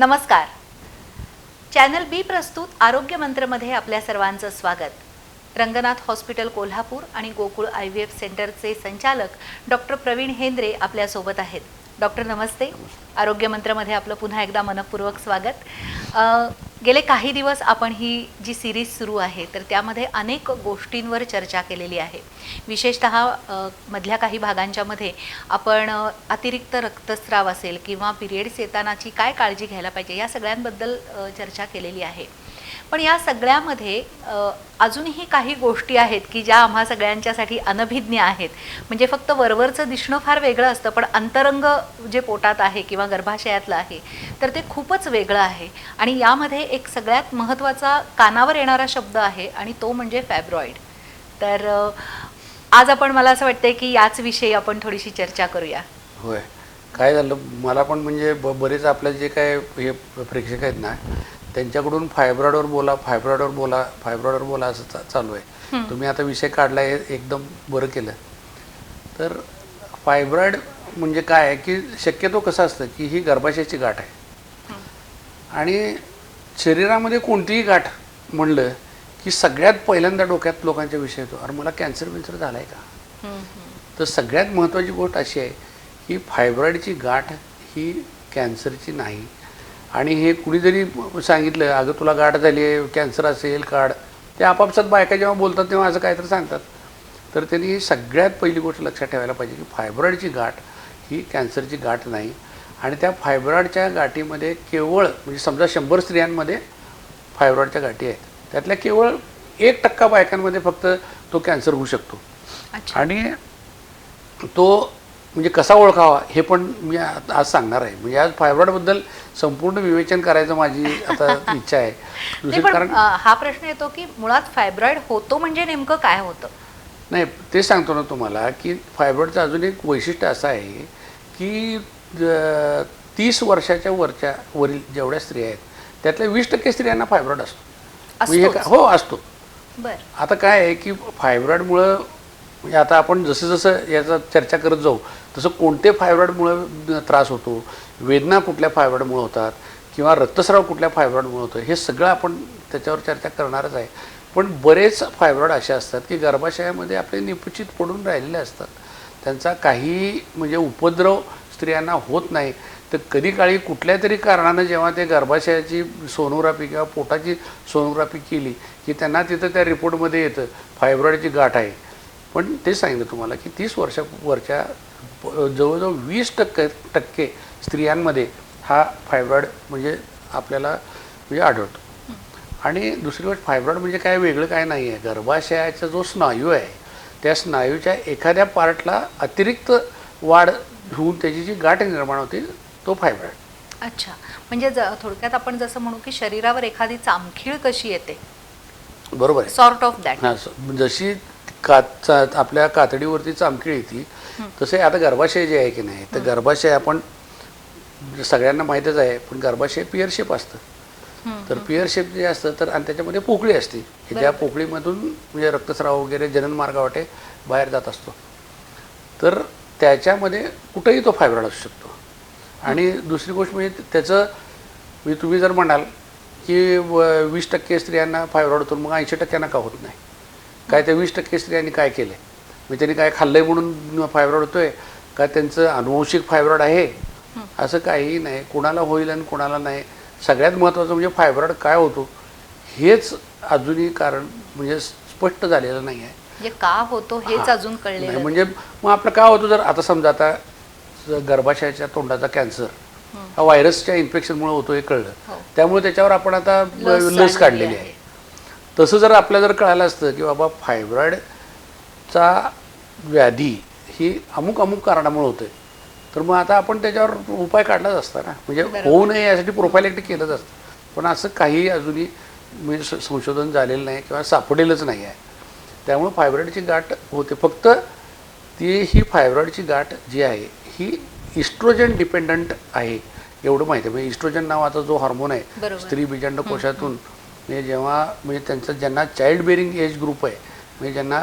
नमस्कार. चॅनल बी प्रस्तुत आरोग्य मंत्रमध्ये आपल्या सर्वांचं स्वागत. रंगनाथ हॉस्पिटल कोल्हापूर आणि गोकुळ आय व्ही एफ सेंटरचे संचालक डॉक्टर प्रवीण हेंद्रे आपल्यासोबत आहेत. डॉक्टर नमस्ते. आरोग्य मंत्रमध्ये आपलं पुन्हा एकदा मनपूर्वक स्वागत. गेले काही दिवस आपण ही जी सिरीज सुरू आहे तर त्यामध्ये अनेक गोष्टींवर चर्चा केलेली आहे. विशेषत मधल्या काही भागांच्यामध्ये आपण अतिरिक्त रक्तस्राव असेल किंवा पिरियड्स येतानाची काय काळजी घ्यायला पाहिजे या सगळ्यांबद्दल चर्चा केलेली आहे. पण या सगळ्यामध्ये अजूनही काही गोष्टी आहेत की ज्या आम्हा सगळ्यांच्यासाठी अनभिज्ञ आहेत. म्हणजे फक्त वरवरचं दिसणं फार वेगळं असतं पण अंतरंग जे पोटात आहे किंवा गर्भाशयातलं आहे तर ते खूपच वेगळं आहे. आणि यामध्ये एक सगळ्यात महत्त्वाचा कानावर येणारा शब्द आहे आणि तो म्हणजे फॅब्रॉईड तर आज आपण मला असं वाटतंय की याच विषयी आपण थोडीशी चर्चा करूया. होय. काय झालं मला पण म्हणजे ब बरेच आपल्या जे काय हे प्रेक्षक आहेत ना त्यांच्याकडून फायब्रॉइडवर बोला फायब्रॉइडवर बोला फायब्रॉइडवर बोला असं चालू आहे. तुम्ही आता विषय काढला हे एकदम बरं केलं. तर फायब्रॉइड म्हणजे काय आहे की शक्यतो कसं असतं की ही गर्भाशयाची गाठ आहे. आणि शरीरामध्ये कोणतीही गाठ म्हणलं की सगळ्यात पहिल्यांदा डोक्यात लोकांच्या विषय येतो अरे मला कॅन्सर बिन्सर झाला आहे का. तर सगळ्यात महत्त्वाची गोष्ट अशी आहे की फायब्रॉईडची गाठ ही कॅन्सरची नाही. आणि हे कुणी जरी सांगितलं अगं तुला गाठ झाली आहे कॅन्सर असेल काढ. ते आपापसात बायका जेव्हा बोलतात तेव्हा असं काहीतरी सांगतात. तर त्यांनी सगळ्यात पहिली गोष्ट लक्षात ठेवायला पाहिजे की फायब्रॉईडची गाठ ही कॅन्सरची गाठ नाही. आणि त्या फायब्रॉईडच्या गाठीमध्ये केवळ म्हणजे समजा शंभर स्त्रियांमध्ये फायब्रॉईडच्या गाठी आहेत त्यातल्या केवळ एक टक्का बायकांमध्ये फक्त तो कॅन्सर होऊ शकतो. आणि तो म्हणजे कसा ओळखावा हे पण मी आज सांगणार आहे. म्हणजे आज फायब्रॉइडबद्दल संपूर्ण विवेचन करायचं माझी आता इच्छा आहे. दुसरं कारण हा प्रश्न येतो की मुळात फायब्रॉइड होतो म्हणजे नेमकं काय होतं? नाही ते सांगतो ना तुम्हाला की फायब्रॉइडचं अजून एक वैशिष्ट्य असं आहे की तीस वर्षाच्या वरच्या वरील जेवढ्या स्त्रिया आहेत त्यातल्या वीस टक्के स्त्रियांना फायब्रॉइड असतो. म्हणजे हे हो असतो. बर. आता काय आहे की फायब्रॉइडमुळं म्हणजे आता आपण जसं जसं याचा चर्चा करत जाऊ तसं कोणते फायब्रॉइडमुळं त्रास होतो वेदना कुठल्या फायब्रॉइडमुळे होतात किंवा रक्तस्राव कुठल्या फायब्रॉइडमुळे होतं हे सगळं आपण त्याच्यावर चर्चा करणारच आहे. पण बरेच फायब्रॉइड असे असतात की गर्भाशयामध्ये आपले निपचित पडून राहिलेले असतात. त्यांचा काही म्हणजे उपद्रव स्त्रियांना होत नाही. तर कधी काळी कुठल्या तरी कारणानं जेव्हा ते गर्भाशयाची सोनोग्राफी किंवा पोटाची सोनोग्राफी केली की त्यांना तिथं त्या रिपोर्टमध्ये येतं फायब्रॉइडची गाठ आहे. पण ते सांगितलं तुम्हाला की तीस वर्षा वरच्या जवळजवळ वीस टक्के टक्के स्त्रियांमध्ये हा फायब्रॉइड म्हणजे आपल्याला म्हणजे आढळतो. आणि दुसरी गोष्ट फायब्रॉइड म्हणजे काय वेगळं काय नाही आहे गर्भाशयाचा जो स्नायू आहे त्या स्नायूच्या एखाद्या पार्टला अतिरिक्त वाढ होऊन त्याची जी गाठ निर्माण होते तो फायब्रॉइड अच्छा. म्हणजे थोडक्यात आपण जसं म्हणू की शरीरावर एखादी चामखीळ कशी येते? बरोबर सॉर्ट ऑफ दॅट हां जशी काचा आपल्या कातडीवरती चामखीळ येते तसे आता गर्भाशय जे आहे की नाही तर गर्भाशय आपण सगळ्यांना माहीतच आहे पण गर्भाशय पिअर शेप असतं तर पिअर शेप जे असतं तर आणि त्याच्यामध्ये पोकळी असते. की त्या पोकळीमधून म्हणजे रक्तस्राव वगैरे जनन मार्गावाटे बाहेर जात असतो. तर त्याच्यामध्ये कुठंही तो फायब्रॉइड असू शकतो. आणि दुसरी गोष्ट म्हणजे त्याचं म्हणजे तुम्ही जर म्हणाल की वीस टक्के स्त्रियांना फायब्रॉइड होतो मग ऐंशी टक्क्यांना का होत नाही? काय त्या वीस टक्के स्त्रियांनी काय केलं म्हणजे त्यांनी काय खाल्लंय म्हणून फायब्रॉइड होतोय? का त्यांचं अनुवंशिक फायब्रॉइड आहे? असं काहीही नाही. कोणाला होईल आणि कोणाला नाही. सगळ्यात महत्त्वाचं म्हणजे फायब्रॉइड काय होतो? हेच अजूनही कारण म्हणजे स्पष्ट झालेलं नाही आहे. म्हणजे का होतो हेच. अजून नाही. म्हणजे मग आपलं काय होतं? जर आता समजा आता गर्भाशयाच्या तोंडाचा कॅन्सर हा. व्हायरसच्या इन्फेक्शनमुळे होतो हे कळलं. हो. त्यामुळे त्याच्यावर आपण आता लस काढलेली आहे. आहे. तसं जर आपल्याला जर कळालं असतं की बाबा फायब्रॉइडचा व्याधी ही अमुक अमुक कारणामुळे होते. तर मग आता आपण त्याच्यावर उपाय काढलाच असता ना. म्हणजे. होऊ नये यासाठी प्रोफायलेक्टिक केलंच असतं. पण असं काही अजूनही म्हणजे संशोधन झालेलं नाही किंवा सापडेलच नाही आहे. त्यामुळे फायब्रॉइडची गाठ होते. फक्त ती ही फायब्रॉइडची गाठ जी आहे ही इस्ट्रोजन डिपेंडंट आहे एवढं माहिती आहे. म्हणजे इस्ट्रोजन नावाचा जो हार्मोन आहे. स्त्री बीजांड कोशातून म्हणजे जेव्हा म्हणजे त्यांचं ज्यांना चाइल्ड बेरिंग एज ग्रुप आहे म्हणजे ज्यांना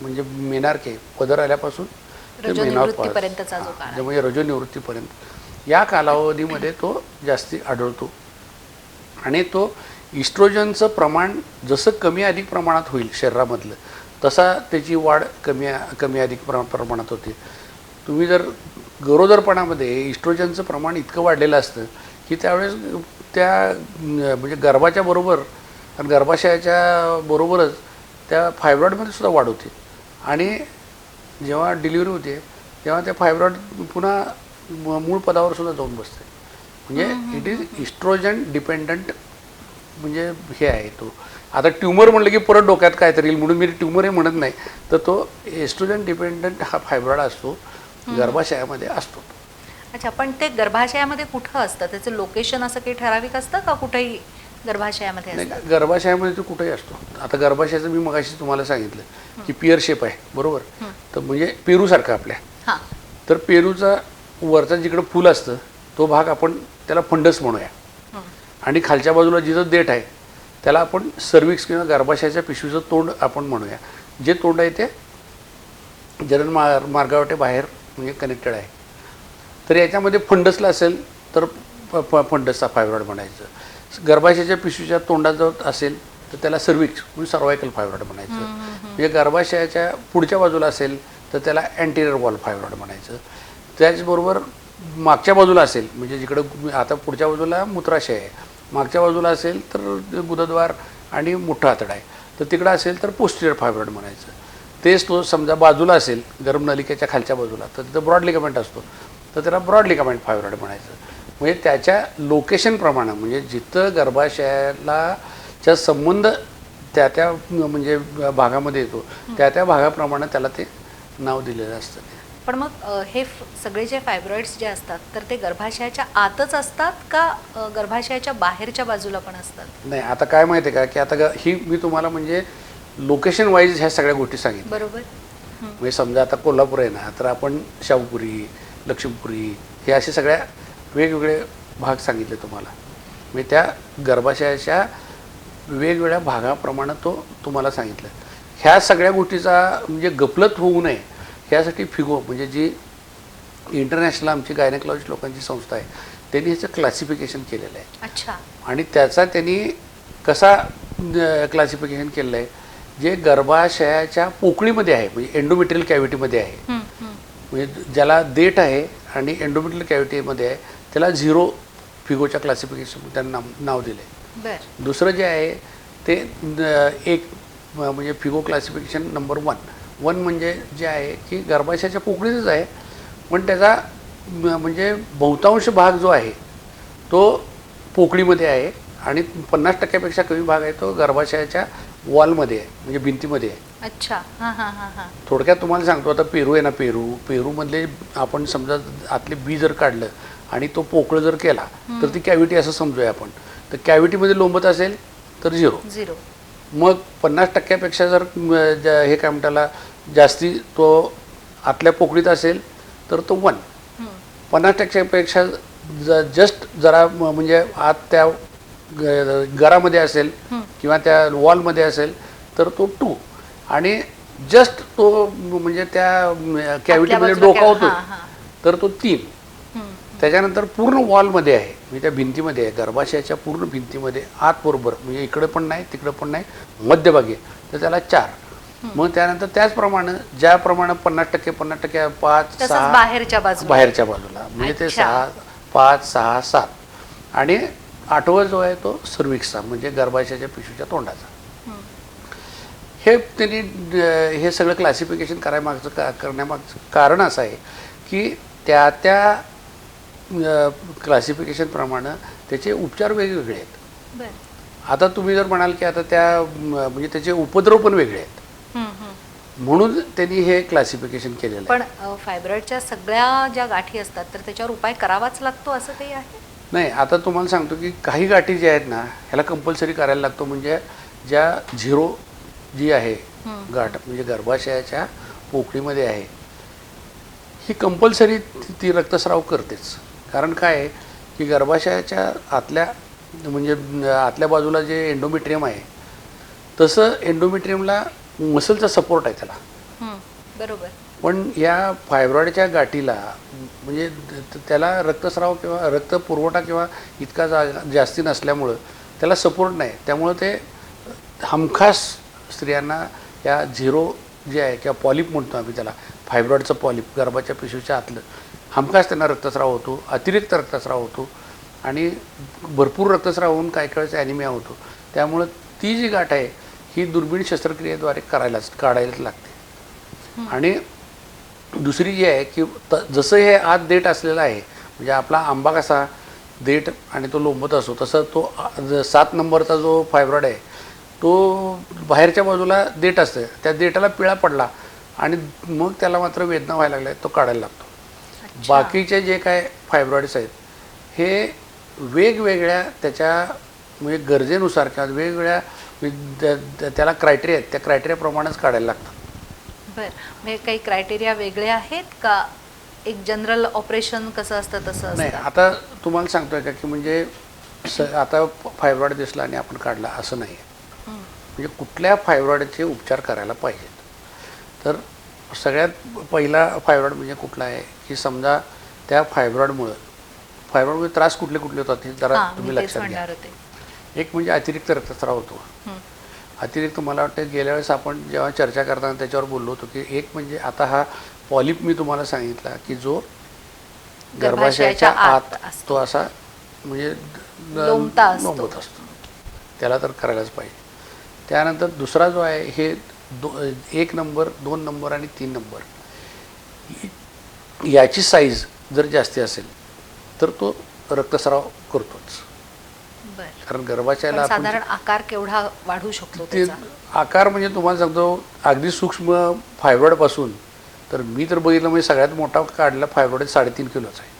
म्हणजे मेनार्क पदर आल्यापासून ते. हां, म्हणजे रजोनिवृत्तीपर्यंत. या कालावधीमध्ये तो जास्ती आढळतो. आणि तो इस्ट्रोजनचं प्रमाण जसं कमी अधिक प्रमाणात होईल शरीरामधलं तसा त्याची वाढ कमी कमी अधिक प्र प्रमाणात होते. तुम्ही जर गरोदरपणामध्ये इस्ट्रोजनचं प्रमाण इतकं वाढलेलं असतं की त्यावेळेस त्या म्हणजे गर्भाच्या बरोबर आणि गर्भाशयाच्या बरोबरच त्या फायब्रॉइडमध्ये सुद्धा वाढ होते. आणि जेव्हा डिलिव्हरी होते तेव्हा त्या फायब्रॉइड पुन्हा मूळ पदावर सुद्धा जाऊन बसते. म्हणजे इट इज इस्ट्रोजन डिपेंडंट म्हणजे हे आहे तो. आता ट्युमर म्हणलं की परत डोक्यात काहीतरी येईल म्हणून मी ट्युमर हे म्हणत नाही. तर तो एस्ट्रोजन डिपेंडंट हा फायब्रॉइड असतो गर्भाशयामध्ये असतो. अच्छा पण ते गर्भाशयामध्ये कुठं असतं? त्याचं लोकेशन असं काही ठराविक असतं का कुठेही? गर्भाशयामध्ये गर्भाशयामध्ये तो कुठेही असतो. आता गर्भाशयाचं मी मगाशी तुम्हाला सांगितलं की पिअर शेप आहे बरोबर? तर म्हणजे पेरूसारखं आपल्या. तर पेरूचा वरचा जिकडं फुल असतं तो भाग आपण त्याला फंडस म्हणूया. आणि खालच्या बाजूला जिथं देठ आहे त्याला आपण सर्विक्स किंवा गर्भाशयाच्या पिशवीचं तोंड आपण म्हणूया. जे तोंड आहे ते जनन मार मार्गावाटे बाहेर म्हणजे कनेक्टेड आहे. तर याच्यामध्ये फंडसला असेल तर फ- फंडसचा फायब्रॉइड म्हणायचं. गर्भाशयाच्या पिशवीच्या तोंडाजवळ असेल तर त्याला सर्विक्स म्हणजे सर्वायकल फायब्रॉइड म्हणायचं. म्हणजे गर्भाशयाच्या पुढच्या बाजूला असेल तर त्याला अँटेरियर वॉल फायब्रॉइड म्हणायचं. त्याचबरोबर मागच्या बाजूला असेल म्हणजे जिकडं आता पुढच्या बाजूला मूत्राशय आहे. मागच्या बाजूला असेल तर गुदद्वार आणि मोठा आतडा आहे. तर तिकडं असेल तर पोस्टिरियर फायब्रॉइड म्हणायचं. तेच तो समजा बाजूला असेल गरम नलिकेच्या खालच्या बाजूला तर तिथं ब्रॉड लिगामेंट असतो. तर त्याला ब्रॉड लिगामेंट फायब्रॉइड म्हणायचं. म्हणजे त्याच्या लोकेशनप्रमाणे म्हणजे जिथं गर्भाशयाला च्या संबंध त्या त्या म्हणजे भागामध्ये येतो त्या त्या भागाप्रमाणे त्याला ते नाव दिलेलं असतं. पण मग हे सगळे जे फायब्रॉइड्स जे असतात तर ते गर्भाशयाच्या आतच असतात का गर्भाशयाच्या बाहेरच्या बाजूला पण असतात? नाही आता काय माहिती आहे का की आता ही मी तुम्हाला म्हणजे लोकेशन वाईज ह्या सगळ्या गोष्टी सांगितल्या. बरोबर. म्हणजे समजा आता कोल्हापूर आहे ना तर आपण शाहूपुरी लक्ष्मीपुरी हे असे सगळ्या वेगवेगळे भाग सांगितले तुम्हाला. म्हणजे त्या गर्भाशयाच्या वेगवेगळ्या भागाप्रमाणे तो तुम्हाला सांगितलं. ह्या सगळ्या गोष्टीचा म्हणजे गफलत होऊ नये ह्यासाठी फिगो म्हणजे जी इंटरनॅशनल आमची गायनेकॉलॉजी लोकांची संस्था आहे त्यांनी ह्याचं क्लासिफिकेशन केलेलं आहे. अच्छा. आणि त्याचा त्यांनी कसा क्लासिफिकेशन केलेलं आहे? जे गर्भाशयाच्या पोकळीमध्ये आहे म्हणजे एंडोमेट्रियल कॅव्हिटीमध्ये आहे. म्हणजे ज्याला देठ आहे आणि एंडोमेट्रियल कॅव्हिटीमध्ये आहे त्याला झिरो फिगोच्या क्लासिफिकेशन त्यांना नाव नाव दिलं आहे दुसरं जे आहे ते एक म्हणजे FIGO classification number one one म्हणजे जे आहे की गर्भाशयाच्या पोकळीतच आहे पण त्याचा म्हणजे बहुतांश भाग जो आहे तो पोकळीमध्ये आहे आणि पन्नास टक्क्यापेक्षा कमी भाग आहे तो गर्भाशयाच्या वॉलमध्ये आहे म्हणजे भिंतीमध्ये आहे. अच्छा. हां हां हां हां. थोडक्यात तुम्हाला सांगतो आता पेरू आहे ना पेरू. पेरूमधले आपण समजा आतले बी जर काढलं आणि तो पोकळ जर केला तर ती कॅव्हिटी असं समजूया आपण. तर कॅव्हिटीमध्ये लोंबत असेल तर झिरो. झिरो. मग पन्नास टक्क्यापेक्षा जर हे काय म्हणताला जास्ती तो आतल्या पोकळीत असेल तर तो वन. पन्नास टक्क्यापेक्षा ज जस्ट जरा म्हणजे आत त्या घरामध्ये असेल. किंवा त्या वॉलमध्ये असेल तर तो टू. आणि जस्ट तो म्हणजे त्या कॅव्हिटीमध्ये होतो. तर तो तीन. त्याच्यानंतर पूर्ण वॉलमध्ये आहे. म्हणजे त्या भिंतीमध्ये आहे. गर्भाशयाच्या पूर्ण भिंतीमध्ये आत बरोबर म्हणजे इकडे पण नाही तिकडे पण नाही मध्यभागी. तर त्याला चार. मग त्यानंतर त्याचप्रमाणे ज्याप्रमाणे पन्नास टक्के पन्नास टक्के पाच सहा बाहेरच्या बाजूला. बाहेरच्या बाजूला. म्हणजे ते. सहा पाच सहा सात. आणि आठवा जो आहे तो सर्विक्सचा म्हणजे गर्भाशयाच्या पिशवीच्या तोंडाचा. हं. त्यांनी हे सगळं क्लासिफिकेशन करायमागचं का करण्यामागचं कारण असं आहे की त्या त्या क्लासिफिकेशनप्रमाणे त्याचे उपचार वेगवेगळे आहेत. आता तुम्ही जर म्हणाल की आता त्या म्हणजे त्याचे उपद्रव पण वेगळे आहेत. म्हणून त्यांनी हे क्लासिफिकेशन केलेलं पण फायब्रॉइडच्या सगळ्या ज्या गाठी असतात तर त्याच्यावर उपाय करावाच लागतो असं काही आहे? नाही आता तुम्हाला सांगतो की काही गाठी ज्या आहेत ना ह्याला कंपल्सरी करायला लागतो. म्हणजे ज्या झिरो जी आहे. गाठ म्हणजे गर्भाशयाच्या पोकळीमध्ये आहे ही कंपल्सरी ती रक्तस्राव करतेच कारण काय आहे की गर्भाशयाच्या आतल्या म्हणजे आतल्या बाजूला जे एंडोमेट्रियम आहे तसं एंडोमेट्रियमला मसलचा सपोर्ट आहे त्याला हं. बरोबर पण या फायब्रॉइडच्या गाठीला म्हणजे त्याला रक्तस्राव किंवा रक्त पुरवठा किंवा इतका जा जास्ती नसल्यामुळं त्याला सपोर्ट नाही त्यामुळं ते हमखास स्त्रियांना या झिरो जे आहे किंवा पॉलिप म्हणतो आम्ही त्याला फायब्रॉइडचं पॉलिप गर्भाच्या पिशवीच्या आतलं हमखास त्यांना रक्तस्राव होतो अतिरिक्त रक्तस्राव होतो आणि भरपूर रक्तस्राव होऊन काही वेळेस ॲनिमिया होतो. त्यामुळं ती जी गाठ आहे ही दुर्बीण शस्त्रक्रियेद्वारे करायलाच काढायलाच लागते. आणि दुसरी जी आहे की त जसं हे आत देठ असलेलं आहे म्हणजे आपला आंबा कसा देठ आणि तो लोंबत असतो तसं तो सात नंबरचा जो फायब्रॉइड आहे तो बाहेरच्या बाजूला देठ असतं. त्या देठाला पिळा पडला आणि मग त्याला मात्र वेदना व्हायला लागल्या. तो काढायला लागतो. बाकीचे जे काय फायब्रॉइड्स आहेत हे वेगवेगळ्या त्याच्या म्हणजे गरजेनुसार किंवा वेगवेगळ्या त्या- त्या- त्याला क्रायटेरिया आहेत. त्या क्रायटेरियाप्रमाणेच काढायला लागतात. बर. म्हणजे काही क्रायटेरिया वेगळे आहेत का? एक जनरल ऑपरेशन कसं असतं तसं नाही आता तुम्हाला सांगतोय का की म्हणजे स आता फायब्रॉइड दिसला आणि आपण काढला असं नाही आहे. म्हणजे कुठल्या फायब्रॉइडचे उपचार करायला पाहिजेत? तर सगळ्यात पहिला फायब्रॉइड म्हणजे कुठला आहे? की समजा त्या फायब्रॉइडमुळं फायब्रॉइडमुळे त्रास कुठले कुठले होतात हे जरा तुम्ही लक्षात घ्या. होते. एक म्हणजे अतिरिक्त रक्तस्राव होतो. हं. अतिरिक्त मला वाटतं गेल्या वेळेस आपण जेव्हा चर्चा करताना त्याच्यावर बोललो होतो की एक म्हणजे आता हा पॉलिप मी तुम्हाला सांगितला की जो गर्भाशयाच्या आत. तो असा म्हणजे. लोंबत असतो. त्याला तर करायलाच पाहिजे. त्यानंतर दुसरा जो आहे हे दो एक नंबर दोन नंबर आणि तीन नंबर. याची साईज जर जास्ती असेल तर तो रक्तस्राव करतोच. कारण गर्भाशयाला आपण साधारण आकार केवढा वाढू शकतो ते आकार म्हणजे तुम्हाला सांगतो अगदी सूक्ष्म फायब्रॉइडपासून तर मी तर बघितलं म्हणजे सगळ्यात मोठा काढला फायब्रॉइड साडेतीन किलोचा आहे.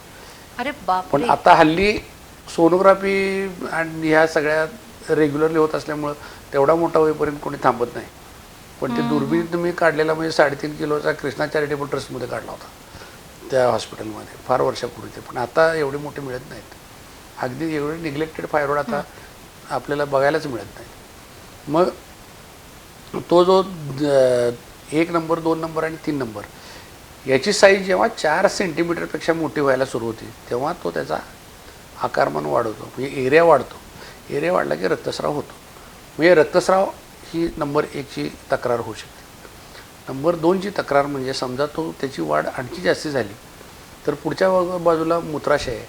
अरे पण आता हल्ली सोनोग्राफी आणि ह्या सगळ्या रेग्युलरली होत असल्यामुळं तेवढा मोठा होईपर्यंत कोणी थांबत नाही. पण ते दुर्बीण तुम्ही काढलेला म्हणजे साडेतीन किलोचा कृष्णा चॅरिटेबल ट्रस्टमध्ये काढला होता. त्या हॉस्पिटलमध्ये. फार वर्षापूर्वी ते. पण आता एवढे मोठे मिळत नाहीत. अगदी एवढे निग्लेक्टेड फायब्रॉइड आता आपल्याला बघायलाच मिळत नाही मग तो जो एक नंबर दोन नंबर आणि तीन नंबर याची साईज जेव्हा चार सेंटीमीटरपेक्षा मोठी व्हायला सुरू होते तेव्हा तो त्याचा आकारमान वाढवतो. म्हणजे एरिया वाढतो. एरिया वाढला की रक्तस्राव होतो. म्हणजे रक्तस्राव ही नंबर एकची तक्रार होऊ शकते. नंबर दोनची तक्रार म्हणजे समजा तो त्याची वाढ आणखी जास्ती झाली तर पुढच्या बाजू- बाजूला मूत्राशय आहे.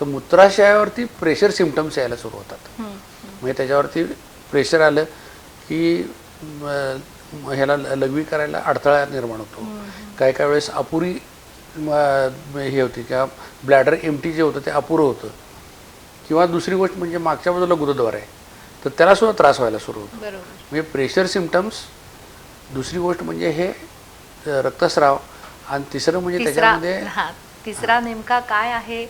तर मूत्राशयावरती प्रेशर सिमटम्स यायला सुरू होतात. म्हणजे त्याच्यावरती प्रेशर आलं की ह्याला ल- लघवी करायला अडथळा निर्माण होतो. काही काही वेळेस अपुरी हे होती किंवा ब्लॅडर एमटी जे होतं ते अपुरं होतं. किंवा दुसरी गोष्ट म्हणजे मागच्या बाजूला गुरुद्वार आहे. तर त्याला सुद्धा त्रास व्हायला सुरू होतो. बरोबर. म्हणजे प्रेशर सिमटम्स दुसरी गोष्ट म्हणजे हे रक्तस्राव आणि तिसरं म्हणजे तिसरा त्याच्यामध्ये हा तिसरा नेमका काय आहे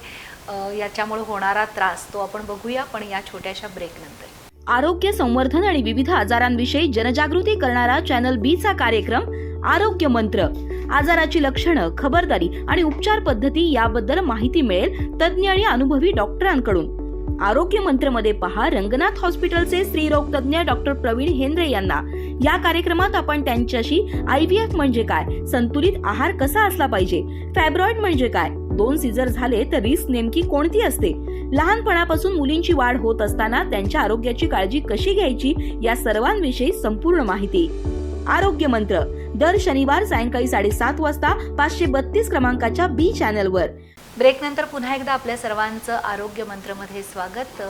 याच्यामुळे होणारा त्रास तो आपण बघूया पण या छोट्याशा ब्रेक नंतर. आरोग्य संवर्धन आणि विविध आजारांविषयी जनजागृती करणारा चॅनल बी चा कार्यक्रम आरोग्य मंत्र. आजाराची लक्षणं खबरदारी आणि उपचार पद्धती याबद्दल माहिती मिळेल तज्ज्ञ आणि अनुभवी डॉक्टरांकडून. आरोग्य मंत्रमध्ये पहा रंगनाथ हॉस्पिटलचे स्त्रीरोग तज्ज्ञ डॉक्टर प्रवीण हेंद्रे यांना. या कार्यक्रमात आपण त्यांच्याशी आय व्ही एफ म्हणजे काय संतुलित आहार कसा असला पाहिजे फॅब्रॉइड म्हणजे काय दोन सीझर झाले तर रिस्क नेमकी कोणती असते लहानपणापासून मुलींची वाढ होत असताना त्यांच्या आरोग्याची काळजी कशी घ्यायची या सर्वांविषयी संपूर्ण माहिती. आरोग्य मंत्र दर शनिवार सायंकाळी साडेसात वाजता पाचशे बत्तीस क्रमांकाच्या बी चॅनलवर. ब्रेक नंतर पुन्हा एकदा आपल्या सर्वांचं आरोग्य मंत्रमध्ये स्वागत.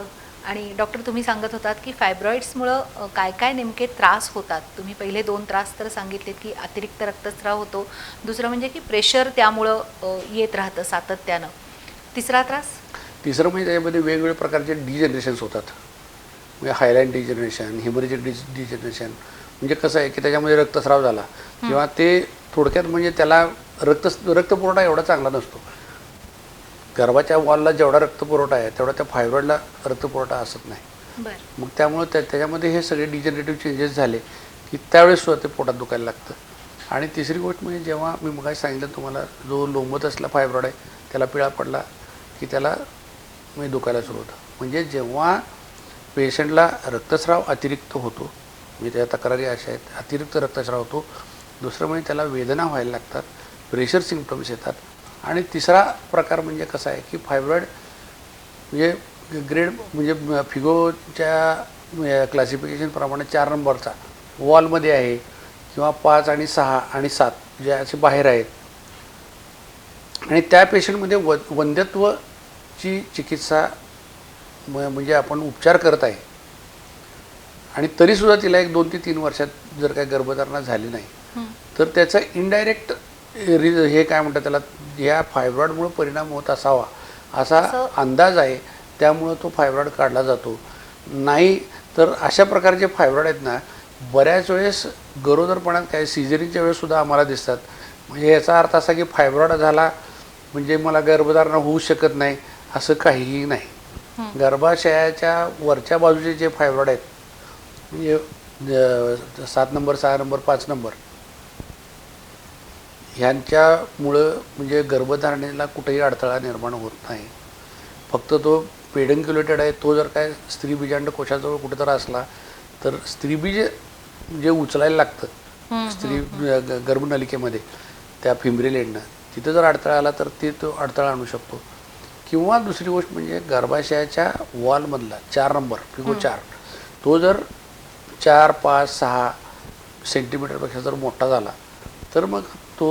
आणि डॉक्टर तुम्ही सांगत होतात की फायब्रॉइड्समुळं काय काय नेमके त्रास होतात? तुम्ही पहिले दोन त्रास तर सांगितलेत की अतिरिक्त रक्तस्राव होतो. दुसरं म्हणजे की प्रेशर त्यामुळं येत राहतं सातत्यानं. तिसरा त्रास? तिसरं म्हणजे त्याच्यामध्ये वेगवेगळ्या प्रकारचे डिजनरेशन्स होतात. म्हणजे हायलाईन डिजनरेशन हिमरेजिक डिज डिजनरेशन म्हणजे कसं आहे की त्याच्यामध्ये रक्तस्राव झाला. किंवा ते थोडक्यात म्हणजे त्याला रक्त रक्तपुरवठा एवढा चांगला नसतो. गर्भाच्या वॉलला जेवढा रक्तपुरवठा आहे तेवढा त्या फायब्रॉइडला रक्तपुरवठा असत नाही. मग त्यामुळे त्या त्याच्यामध्ये हे सगळे डिजनरेटिव्ह चेंजेस झाले की त्यावेळेस सुद्धा ते पोटात दुखायला लागतं. आणि तिसरी गोष्ट म्हणजे जेव्हा मी मग सांगितलं तुम्हाला जो लोंबत असला फायब्रॉइड आहे त्याला पिळा पडला की त्याला म्हणजे दुखायला सुरू होतं. म्हणजे जेव्हा पेशंटला रक्तस्राव अतिरिक्त होतो म्हणजे त्या तक्रारी अशा आहेत अतिरिक्त रक्तस्राव होतो दुसरं म्हणजे त्याला वेदना व्हायला लागतात प्रेशर सिम्पटम्स येतात आणि तिसरा प्रकार म्हणजे कसा आहे की फायब्रॉइड म्हणजे ग्रेड म्हणजे फिगोच्या क्लासिफिकेशनप्रमाणे चार नंबरचा. वॉलमध्ये आहे किंवा पाच आणि सहा आणि सात जे असे बाहेर आहेत. आणि त्या पेशंटमध्ये व वंध्यत्वची चिकित्सा म- म्हणजे आपण उपचार करत आहे. आणि तरीसुद्धा तिला एक दोन ते तीन वर्षात जर काही गर्भधारणा झाली नाही तर त्याचा इनडायरेक्ट हे काय म्हणतात त्याला या फायब्रॉइडमुळे परिणाम होत असावा असा अंदाज आहे. त्यामुळं तो फायब्रॉइड काढला जातो. नाही तर अशा प्रकारचे फायब्रॉइड आहेत ना बऱ्याच वेळेस गरोदरपणात काय सिझरिंगच्या वेळेस सुद्धा आम्हाला दिसतात. म्हणजे याचा अर्थ असा की फायब्रॉइड झाला म्हणजे मला गर्भधारणा होऊ शकत नाही असं काहीही नाही. गर्भाशयाच्या वरच्या बाजूचे जे फायब्रॉइड आहेत म्हणजे सात नंबर सहा नंबर पाच नंबर ह्यांच्यामुळं म्हणजे गर्भधारणेला कुठेही अडथळा निर्माण होत नाही. फक्त तो पेडन्क्युलेटेड आहे तो जर काय स्त्री बीजांड कोशाजवळ कुठेतर असला तर स्त्रीबीज जे उचलायला लागतं स्त्री गर्भनलिकेमध्ये त्या एंडनं तिथं जर अडथळा आला तर ते तो अडथळा आणू शकतो. किंवा दुसरी गोष्ट म्हणजे गर्भाशयाच्या वॉलमधला चार नंबर फिगो चार तो जर चार पाच सहा सेंटीमीटरपेक्षा जर मोठा झाला तर मग तो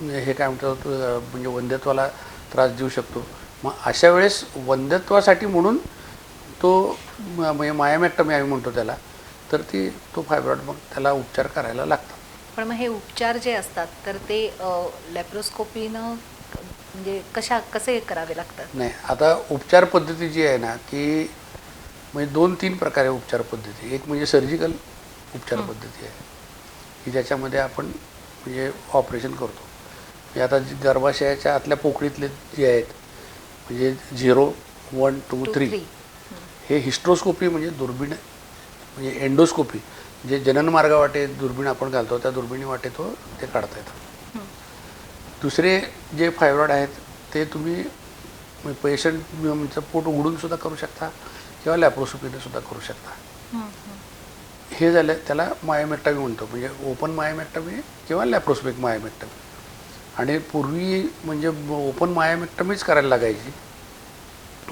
हे काय म्हणतो तो, अं, म्हणजे वंध्यत्वाला त्रास देऊ शकतो. मग अशा वेळेस वंध्यत्वासाठी म्हणून तो म्हणजे मायामॅक्टमी आम्ही म्हणतो त्याला तर ती तो फायब्रॉइड मग त्याला उपचार करायला लागतात. पण मग हे उपचार जे असतात तर ते लॅप्रोस्कोपीनं म्हणजे कशा कसे करावे लागतात? नाही आता उपचार पद्धती जी आहे ना की म्हणजे दोन तीन प्रकारे उपचार पद्धती. एक म्हणजे सर्जिकल उपचार पद्धती आहे की ज्याच्यामध्ये आपण म्हणजे ऑपरेशन करतो म्हणजे आता जी गर्भाशयाच्या आतल्या पोकळीतले जे आहेत म्हणजे झिरो वन टू थ्री. हे हिस्ट्रोस्कोपी म्हणजे दुर्बीण म्हणजे एंडोस्कोपी जे जनन मार्गावाटे दुर्बीण आपण घालतो त्या दुर्बिणी वाटे तो ते काढता येतं दुसरे जे फायब्रॉइड आहेत ते तुम्ही पेशंटचं पोट उघडून सुद्धा करू शकता किंवा लॅप्रोस्कोपीने सुद्धा करू शकता. हे झालं त्याला मायोमेक्टॉमी म्हणतो म्हणजे ओपन मायोमेक्टॉमी किंवा लॅप्रोस्पिक मायोमेक्टॉमी आणि पूर्वी म्हणजे ओपन मायोमेक्टॉमीच करायला लागायची.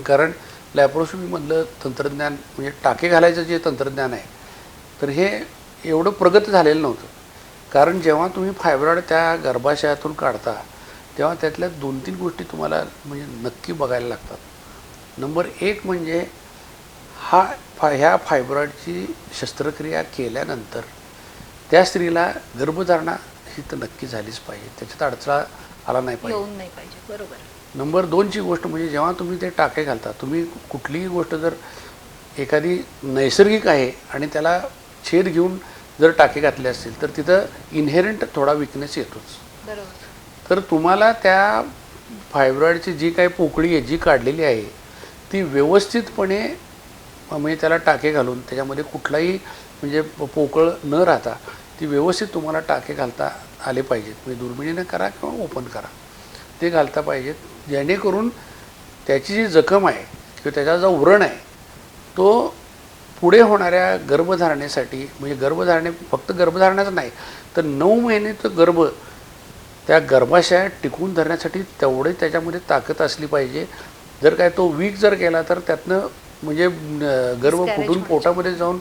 कारण लॅप्रोस्कोपीमधलं तंत्रज्ञान म्हणजे टाके घालायचं जे तंत्रज्ञान आहे तर हे एवढं प्रगत झालेलं नव्हतं. कारण जेव्हा तुम्ही फायब्रॉइड त्या गर्भाशयातून काढता तेव्हा त्यातल्या दोन तीन गोष्टी तुम्हाला म्हणजे नक्की बघायला लागतात. नंबर एक म्हणजे हा फा ह्या फायब्रॉइडची शस्त्रक्रिया केल्यानंतर त्या स्त्रीला गर्भधारणा ही तर नक्की झालीच पाहिजे. त्याच्यात अडथळा आला नाही पाहिजे. येऊन नाही पाहिजे. बरोबर. नंबर दोनची गोष्ट म्हणजे जेव्हा तुम्ही ते टाके घालता तुम्ही कुठलीही गोष्ट जर एखादी नैसर्गिक आहे आणि त्याला छेद घेऊन जर टाके घातले असतील तर तिथं इन्हेरंट थोडा विकनेस येतोच. बरोबर. तर तुम्हाला त्या फायब्रॉइडची जी काही पोकळी आहे जी काढलेली आहे ती व्यवस्थितपणे म्हणजे त्याला टाके घालून त्याच्यामध्ये कुठलाही म्हणजे पोकळ न राहता ती व्यवस्थित तुम्हाला टाके घालता आले पाहिजेत. म्हणजे दुर्बिणीनं करा किंवा ओपन करा. ते घालता पाहिजेत. जेणेकरून त्याची जी जखम आहे किंवा त्याचा जो व्रण आहे तो पुढे होणाऱ्या गर्भधारणेसाठी म्हणजे गर्भधारणे फक्त गर्भधारणाच नाही तर नऊ महिने तो गर्भ त्या गर्भाशयात टिकून धरण्यासाठी तेवढे त्याच्यामध्ये ताकद असली पाहिजे. जर काय तो वीक जर केला तर त्यातनं म्हणजे गर्भ Miscarriage फुटून होण्याची. पोटामध्ये जाऊन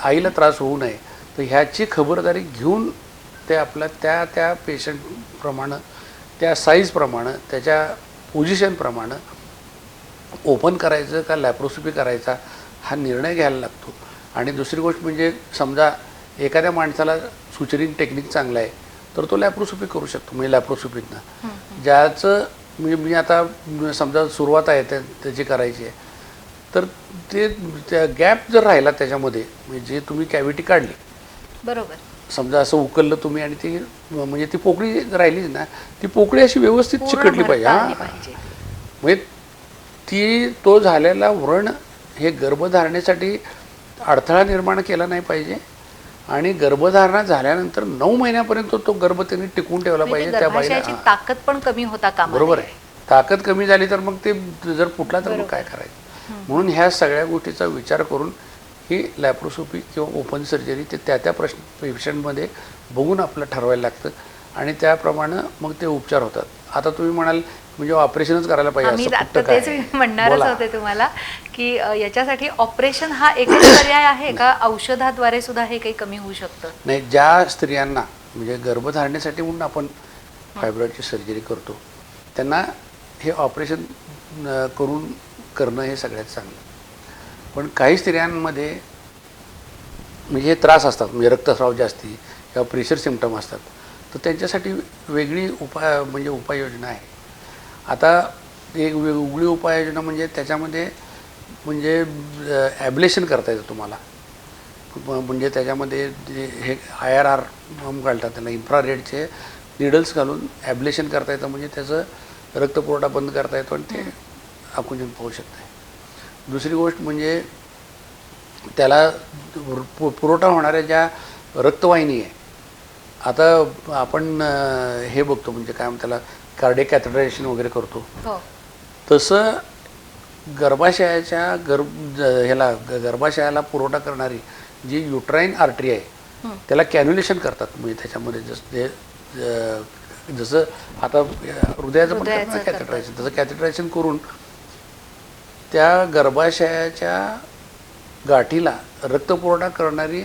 आईला त्रास होऊ नये. तर ह्याची खबरदारी घेऊन ते आपल्या त्या त्या पेशंटप्रमाणे त्या साईजप्रमाणे त्याच्या पोझिशनप्रमाणे ओपन करायचं का लॅप्रोस्कोपी करायचा हा निर्णय घ्यायला लागतो. आणि दुसरी गोष्ट म्हणजे समजा एखाद्या माणसाला सुचरिंग टेक्निक चांगलं आहे तर तो लॅप्रोस्कोपी करू शकतो. म्हणजे लॅप्रोस्कोपीतनं ज्याचं म्हणजे मी आता समजा सुरुवात आहे त्या त्याची करायची आहे. तर ते त्या गॅप जर राहिला त्याच्यामध्ये म्हणजे जे तुम्ही कॅव्हिटी काढली. बरोबर. समजा असं उकललं तुम्ही आणि ती म्हणजे ती पोकळी राहिली ना ती पोकळी अशी व्यवस्थित चिकटली पाहिजे. हां. म्हणजे ती तो झालेला व्रण हे गर्भधारणेसाठी अडथळा निर्माण केला नाही पाहिजे. आणि गर्भधारणा झाल्यानंतर नऊ महिन्यापर्यंत तो गर्भ त्यांनी टिकवून ठेवला म्हणजे पाहिजे त्या बाईला. ताकद पण कमी होता कामा बरोबर. आहे. ताकद कमी झाली तर मग ते जर फुटला तर मग. काय करायचं? म्हणून ह्या सगळ्या गोष्टीचा विचार करून ही लॅप्रोस्कोपी किंवा ओपन सर्जरी ते त्या त्या प्रश्न पेशंटमध्ये बघून आपलं ठरवायला लागतं. आणि त्याप्रमाणे मग ते उपचार होतात. आता तुम्ही म्हणाल म्हणजे ऑपरेशनच करायला पाहिजे आता तेच म्हणणारच. होते तुम्हाला की याच्यासाठी ऑपरेशन हा एकच पर्याय आहे का? औषधाद्वारे सुद्धा हे काही कमी होऊ शकतं? नाही ज्या स्त्रियांना म्हणजे गर्भधारणेसाठी म्हणून आपण फायब्रॉइडची सर्जरी करतो त्यांना हे ऑपरेशन करून करणं हे सगळ्यात चांगलं. पण काही स्त्रियांमध्ये म्हणजे त्रास असतात म्हणजे रक्तस्राव जास्ती किंवा प्रेशर सिमटम असतात. तर त्यांच्यासाठी वेगळी उपाय म्हणजे उपाययोजना आहे. आता एक वेगळी उपाययोजना म्हणजे त्याच्यामध्ये म्हणजे ॲब्लेशन करता येतं तुम्हाला. म्हणजे त्याच्यामध्ये जे हे आय आर आर घालतात त्याला इन्फ्रारेडचे निडल्स घालून ॲब्लेशन करता येतं. म्हणजे त्याचं रक्तपुरवठा बंद करता येतो आणि ते आकुंचन पाहू शकते दुसरी गोष्ट म्हणजे त्याला पुरवठा होणाऱ्या ज्या रक्तवाहिनी आहे आता आपण हे बघतो म्हणजे काय त्याला कार्डिक कॅथड्रायझेशन वगैरे करतो. हो. तसं गर्भाशयाच्या गर्भ ह्याला गर्भाशयाला पुरवठा करणारी जी युट्राईन आर्टरी आहे. त्याला कॅन्युलेशन करतात. म्हणजे त्याच्यामध्ये जसं जसं आता हृदयाचं पण. कॅथेटरायझेशन. तसं कॅथेटरायझेशन करून त्या गर्भाशयाच्या गाठीला रक्तपुरवठा करणारी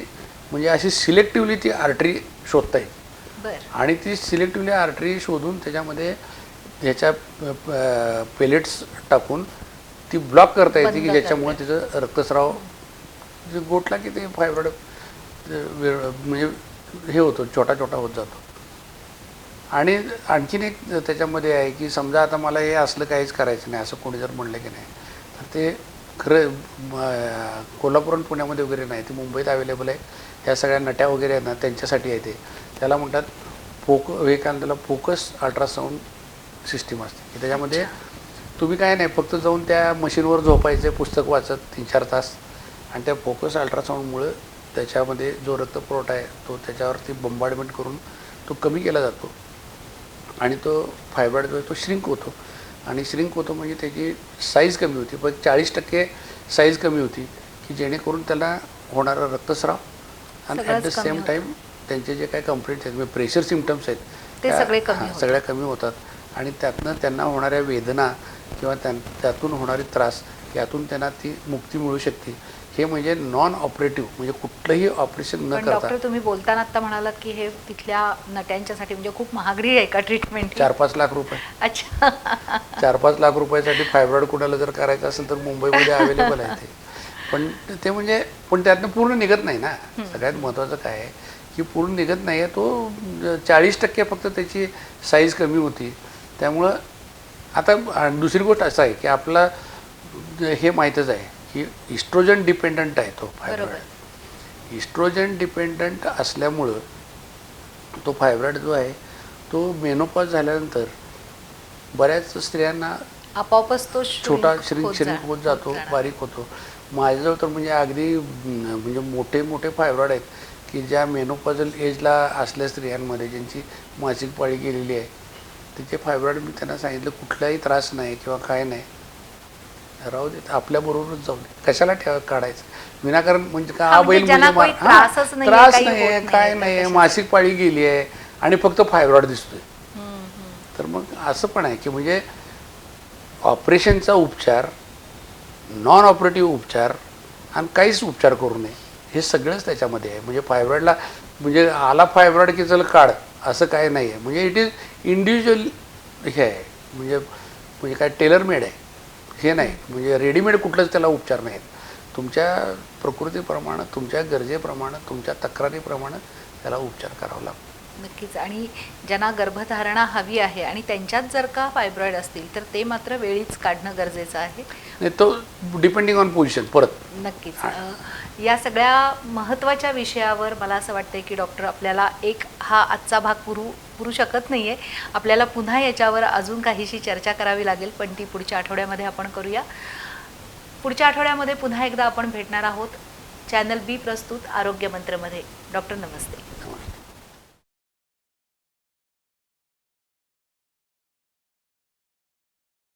म्हणजे अशी सिलेक्टिव्हली ती आर्टरी शोधता येईल. आणि ती सिलेक्टिव्हली आर्टरी शोधून त्याच्यामध्ये ह्याच्या पेलेट्स टाकून ती ब्लॉक करता येते की ज्याच्यामुळे तिचं रक्तस्राव जे गोठला की ते फायब्रॉइड म्हणजे हे होतो छोटा छोटा होत जातो. आणि आणखीन एक त्याच्यामध्ये आहे की समजा आता मला हे असलं काहीच करायचं नाही असं कोणी जर म्हणलं की नाही ते खरं कोल्हापूर आणि पुण्यामध्ये वगैरे नाही ते मुंबईत अवेलेबल आहे. ह्या सगळ्या नट्या वगैरे आहेत ना त्यांच्यासाठी आहे ते. त्याला म्हणतात फोक विवेकानंदाला फोकस अल्ट्रासाऊंड सिस्टीम असते. की त्याच्यामध्ये तुम्ही काय नाही फक्त जाऊन त्या मशीनवर झोपायचं पुस्तक वाचत तीन चार तास. आणि त्या फोकस अल्ट्रासाऊंडमुळं त्याच्यामध्ये जो रक्तपुरवठा आहे तो त्याच्यावरती बंबार्डमेंट करून तो कमी केला जातो. आणि तो फायब्रॉइड जो आहे तो श्रिंक होतो. आणि श्रिंक होतो म्हणजे त्याची साईज कमी होती पण चाळीस टक्के साईज कमी होती की जेणेकरून त्याला होणारा रक्तस्राव आणि ॲट द सेम. टाईम त्यांचे जे काही कंप्लेंट्स आहेत म्हणजे प्रेशर सिमटम्स आहेत ते सगळे. सगळ्या कमी होतात आणि त्यातनं त्यांना होणाऱ्या वेदना किंवा त्यां त्यातून होणारे त्रास यातून त्यांना ती मुक्ती मिळू शकते हे म्हणजे नॉन ऑपरेटिव्ह म्हणजे कुठलंही ऑपरेशन न करता. डॉक्टर तुम्ही बोलताना आता म्हणालात की हे तिथल्या नट्यांच्यासाठी म्हणजे खूप महागडी आहे का ट्रीटमेंट चार पाच लाख रुपये. अच्छा. चार पाच लाख रुपयासाठी फायब्रॉइड कुणाला जर करायचं असेल तर मुंबईमध्ये अवेलेबल आहे ते. पण ते म्हणजे पण त्यातनं पूर्ण निघत नाही ना. सगळ्यात महत्त्वाचं काय आहे की पूर्ण निघत नाही आहे तो चाळीस टक्के फक्त त्याची साईज कमी होती. त्यामुळं आता दुसरी गोष्ट असं आहे की आपला हे माहीतच आहे की इस्ट्रोजन डिपेंडंट आहे तो फायब्रॉइड इस्ट्रोजन डिपेंडंट असल्यामुळं तो फायब्रॉइड जो आहे तो मेनोपॉज झाल्यानंतर बऱ्याच स्त्रियांना आपोआपच तो छोटा श्रिंक श्रिंक होत जातो. बारीक होतो. माझ्याजवळ तर म्हणजे अगदी म्हणजे मोठे मोठे फायब्रॉइड आहेत की ज्या मेनोपॉझल एजला असल्या स्त्रियांमध्ये ज्यांची मासिक पाळी गेलेली आहे तिचे फायब्रॉइड मी त्यांना सांगितलं कुठलाही त्रास नाही किंवा काय नाही. राहू देत आपल्याबरोबरच जाऊ दे कशाला ठेवा काढायचं? विनाकारण म्हणजे का हा, म्हणजे बैल म्हणजे मार- हा, त्रास नाही काय नाही? मासिक पाळी गेली आहे आणि फक्त फायब्रॉइड दिसतोय. तर मग असं पण आहे की म्हणजे ऑपरेशनचा उपचार नॉन ऑपरेटिव्ह उपचार आणि काहीच उपचार करू नये हे सगळंच त्याच्यामध्ये आहे. म्हणजे फायब्रॉइडला म्हणजे आला फायब्रॉइड की चल काढ असं काय नाही आहे म्हणजे इट इज इंडिव्हिज्युअल हे आहे. म्हणजे म्हणजे काय टेलर मेड आहे. हे नाही. म्हणजे रेडीमेड कुठलंच त्याला उपचार नाहीत. तुमच्या प्रकृतीप्रमाणे तुमच्या गरजेप्रमाणे तुमच्या तक्रारीप्रमाणे त्याला उपचार करावा लागतो. नक्कीच. आणि ज्यांना गर्भधारणा हवी आहे आणि त्यांच्यात जर का फायब्रॉइड असतील तर ते मात्र वेळीच काढणं गरजेचं आहे. तो डिपेंडिंग ऑन पोझिशन परत नक्कीच. अ, या सगळ्या महत्त्वाच्या विषयावर मला असं वाटतंय की डॉक्टर आपल्याला एक हा आजचा भाग पुरू पुरू शकत नाही आहे आपल्याला पुन्हा याच्यावर अजून काहीशी चर्चा करावी लागेल पण ती पुढच्या आठवड्यामध्ये आपण करूया. पुढच्या आठवड्यामध्ये पुन्हा एकदा आपण भेटणार आहोत. चॅनल बी प्रस्तुत आरोग्य मंत्रमध्ये. डॉक्टर नमस्ते.